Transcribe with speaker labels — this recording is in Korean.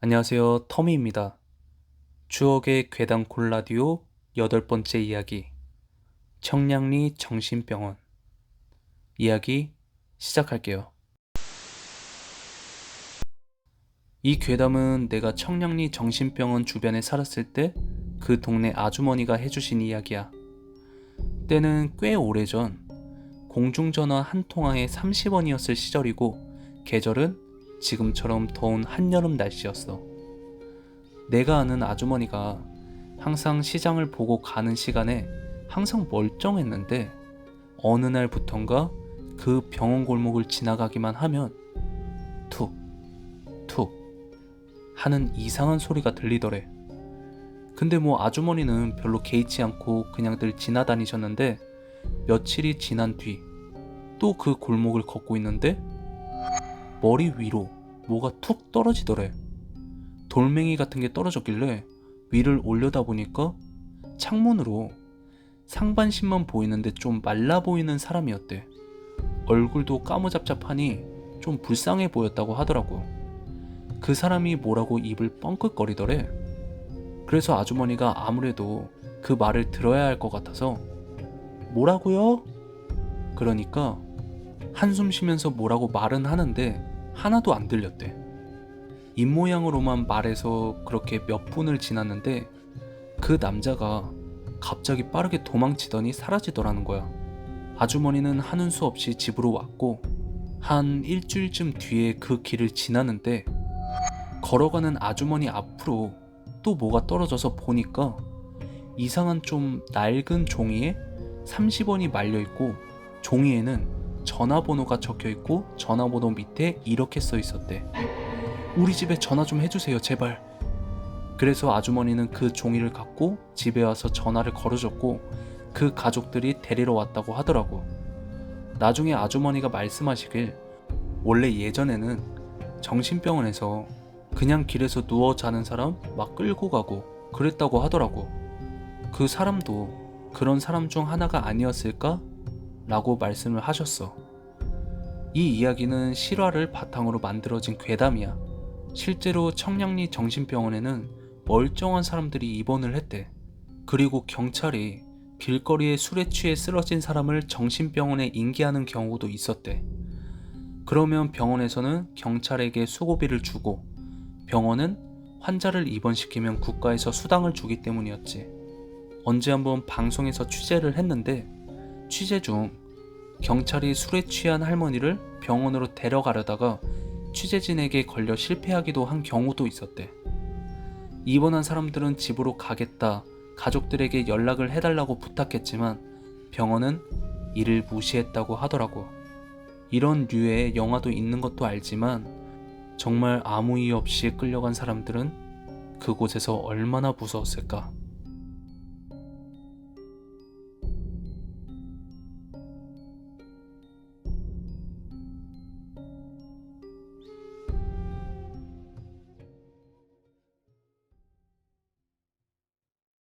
Speaker 1: 안녕하세요. 터미입니다. 추억의 괴담 콜 라디오 여덟 번째 이야기. 청량리 정신병원. 이야기 시작할게요. 이 괴담은 내가 청량리 정신병원 주변에 살았을 때 그 동네 아주머니가 해주신 이야기야. 때는 꽤 오래전 공중전화 한 통화에 30원이었을 시절이고 계절은 지금처럼 더운 한여름 날씨였어. 내가 아는 아주머니가 항상 시장을 보고 가는 시간에 항상 멀쩡했는데 어느 날부턴가 그 병원 골목을 지나가기만 하면 툭, 툭 하는 이상한 소리가 들리더래. 근데 뭐 아주머니는 별로 개의치 않고 그냥 늘 지나다니셨는데 며칠이 지난 뒤 또 그 골목을 걷고 있는데 머리 위로 뭐가 툭 떨어지더래. 돌멩이 같은 게 떨어졌길래 위를 올려다 보니까 창문으로 상반신만 보이는데 좀 말라 보이는 사람이었대. 얼굴도 까무잡잡하니 좀 불쌍해 보였다고 하더라고. 그 사람이 뭐라고 입을 뻥끗거리더래. 그래서 아주머니가 아무래도 그 말을 들어야 할 것 같아서 뭐라고요? 그러니까 한숨 쉬면서 뭐라고 말은 하는데 하나도 안 들렸대. 입모양으로만 말해서 그렇게 몇 분을 지났는데 그 남자가 갑자기 빠르게 도망치더니 사라지더라는 거야. 아주머니는 하는 수 없이 집으로 왔고 한 일주일쯤 뒤에 그 길을 지나는데 걸어가는 아주머니 앞으로 또 뭐가 떨어져서 보니까 이상한 좀 낡은 종이에 30원이 말려 있고 종이에는 전화번호가 적혀 있고 전화번호 밑에 이렇게 써 있었대. 우리 집에 전화 좀 해주세요, 제발. 그래서 아주머니는 그 종이를 갖고 집에 와서 전화를 걸어줬고 그 가족들이 데리러 왔다고 하더라고. 나중에 아주머니가 말씀하시길 원래 예전에는 정신병원에서 그냥 길에서 누워 자는 사람 막 끌고 가고 그랬다고 하더라고. 그 사람도 그런 사람 중 하나가 아니었을까? 라고 말씀을 하셨어. 이 이야기는 실화를 바탕으로 만들어진 괴담이야. 실제로 청량리 정신병원에는 멀쩡한 사람들이 입원을 했대. 그리고 경찰이 길거리에 술에 취해 쓰러진 사람을 정신병원에 인계하는 경우도 있었대. 그러면 병원에서는 경찰에게 수고비를 주고 병원은 환자를 입원시키면 국가에서 수당을 주기 때문이었지. 언제 한번 방송에서 취재를 했는데 취재 중 경찰이 술에 취한 할머니를 병원으로 데려가려다가 취재진에게 걸려 실패하기도 한 경우도 있었대. 입원한 사람들은 집으로 가겠다 가족들에게 연락을 해달라고 부탁했지만 병원은 이를 무시했다고 하더라고. 이런 류의 영화도 있는 것도 알지만 정말 아무 이유 없이 끌려간 사람들은 그곳에서 얼마나 무서웠을까.